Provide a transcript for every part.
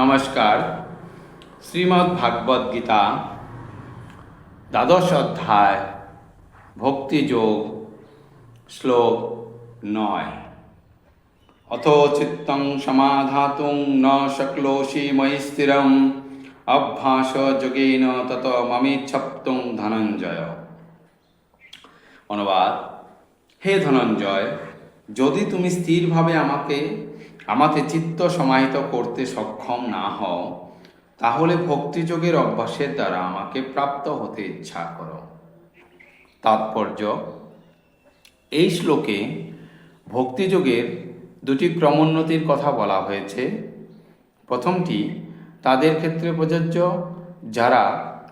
নমস্কার। শ্রীমদ্ ভাগবত গীতা, দ্বাদশ অধ্যায়, ভক্তিযোগ, শ্লোক নয়। অথ চিত্তং সমাধাতুং ন শক্লোষি ময়ি স্থিরম, অভ্যাস যোগেন তত মমিচ্ছপ্তুং ধনঞ্জয়। অনুবাদ, হে ধনঞ্জয়, যদি তুমি স্থিরভাবে আমাকে আমাতে চিত্ত সমাহিত করতে সক্ষম না হও, তাহলে ভক্তিযোগের অভ্যাসের দ্বারা আমাকে প্রাপ্ত হতে ইচ্ছা করো। তাৎপর্য, এই শ্লোকে ভক্তিযোগের দুটি ক্রমোন্নতির কথা বলা হয়েছে। প্রথমটি, তাদের ক্ষেত্রে প্রযোজ্য, যারা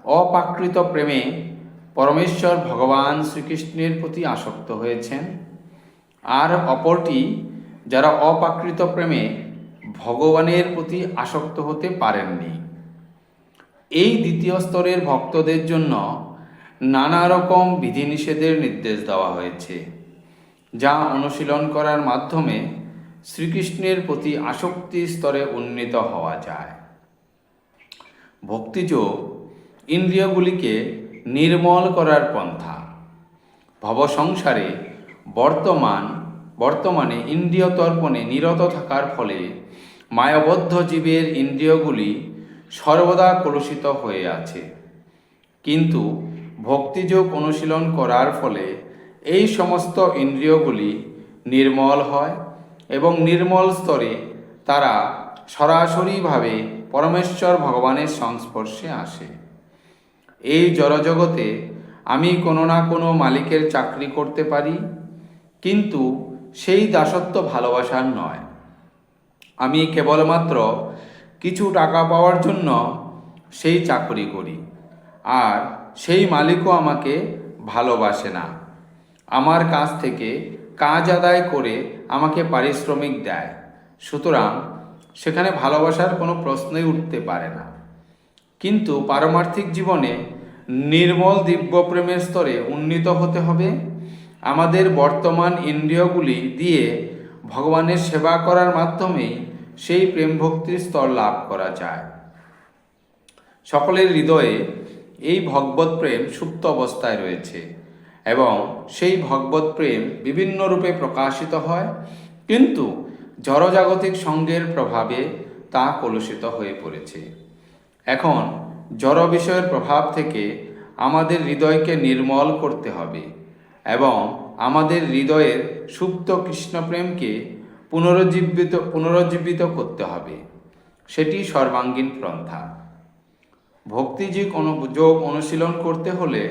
অপাকৃত প্রেমে পরমেশ্বর ভগবান শ্রীকৃষ্ণের প্রতি আসক্ত হয়েছেন। আর অপরটি যারা অপ্রাকৃত প্রেমে ভগবানের প্রতি আসক্ত হতে পারেননি। এই দ্বিতীয় স্তরের ভক্তদের জন্য নানা রকম বিধিনিষেধের নির্দেশ দেওয়া হয়েছে, যা অনুশীলন করার মাধ্যমে শ্রীকৃষ্ণের প্রতি আসক্তি স্তরে উন্নীত হওয়া যায়। ভক্তিযোগ ইন্দ্রিয়গুলিকে নির্মল করার পন্থা, ভবসংসারে বর্তমান বর্তমানে ইন্দ্রিয় তর্পণে নিরত থাকার ফলে মায়াবদ্ধ জীবের ইন্দ্রিয়গুলি সর্বদা কলুষিত হয়ে আছে। কিন্তু ভক্তিযোগ অনুশীলন করার ফলে এই সমস্ত ইন্দ্রিয়গুলি নির্মল হয় এবং নির্মল স্তরে তারা সরাসরিভাবে পরমেশ্বর ভগবানের সংস্পর্শে আসে। এই জড়জগতে আমি কোনো না কোনো মালিকের চাকরি করতে পারি, কিন্তু সেই দাসত্ব ভালোবাসার নয়। আমি কেবলমাত্র কিছু টাকা পাওয়ার জন্য সেই চাকরি করি, আর সেই মালিকও আমাকে ভালোবাসে না। আমার কাছ থেকে কাজ আদায় করে আমাকে পারিশ্রমিক দেয়, সুতরাং সেখানে ভালোবাসার কোনো প্রশ্নই উঠতে পারে না। কিন্তু পারমার্থিক জীবনে নির্মল দিব্য প্রেমের স্তরে উন্নীত হতে হবে আমাদের বর্তমান ইন্দ্রিয়গুলি দিয়ে ভগবানের সেবা করার মাধ্যমেই সেই প্রেম ভক্তির স্তর লাভ করা যায়। সকলের হৃদয়ে এই ভগবত প্রেম সুপ্ত অবস্থায় রয়েছে এবং সেই ভগবত প্রেম বিভিন্ন রূপে প্রকাশিত হয়, কিন্তু জড়জাগতিক সঙ্গের প্রভাবে তা কলুষিত হয়ে পড়েছে। এখন জড় বিষয়ের প্রভাব থেকে আমাদের হৃদয়কে নির্মল করতে হবে। এবং আমাদের হৃদয়ের সুপ্ত কৃষ্ণপ্রেমকে পুনরুজ্জীবিত পুনরুজ্জীবিত করতে হবে। সেটি সর্বাঙ্গীন পন্থা ভক্তিযোগ অনুযোগ অনুশীলন করতে হলে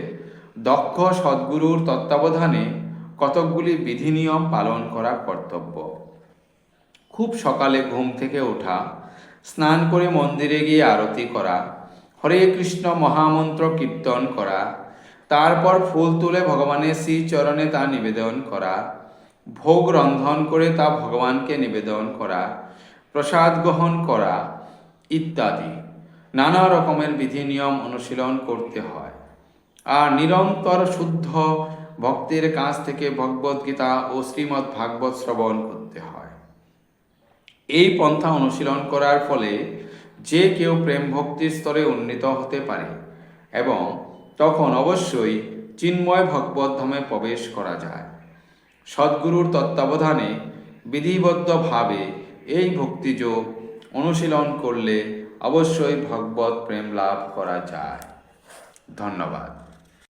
দক্ষ সদ্গুরুর তত্ত্বাবধানে কতকগুলি বিধিনিয়ম পালন করা কর্তব্য। খুব সকালে ঘুম থেকে ওঠা, স্নান করে মন্দিরে গিয়ে আরতি করা, হরে কৃষ্ণ মহামন্ত্র কীর্তন করা তারপর ফুল তুলে ভগবানের শ্রীচরণে তা নিবেদন করা। ভোগ রন্ধন করে তা ভগবানকে নিবেদন করা। প্রসাদ গ্রহণ করা ইত্যাদি। নানা রকমের বিধি নিয়ম অনুশীলন করতে হয়। আর নিরন্তর শুদ্ধ ভক্তের কাছ থেকে ভগবদ্গীতা ও শ্রীমদ্ ভাগবত শ্রবণ করতে হয়। এই পন্থা অনুশীলন করার ফলে যে কেউ প্রেম ভক্তির স্তরে উন্নীত হতে পারে এবং তখন অবশ্যই চিন্ময় ভগবদ্ধমে ধামে প্রবেশ করা যায়। সদ্গুরুর তত্ত্বাবধানে বিধিবদ্ধভাবে এই ভক্তিযোগ অনুশীলন করলে অবশ্যই ভগবত প্রেম লাভ করা যায়। ধন্যবাদ।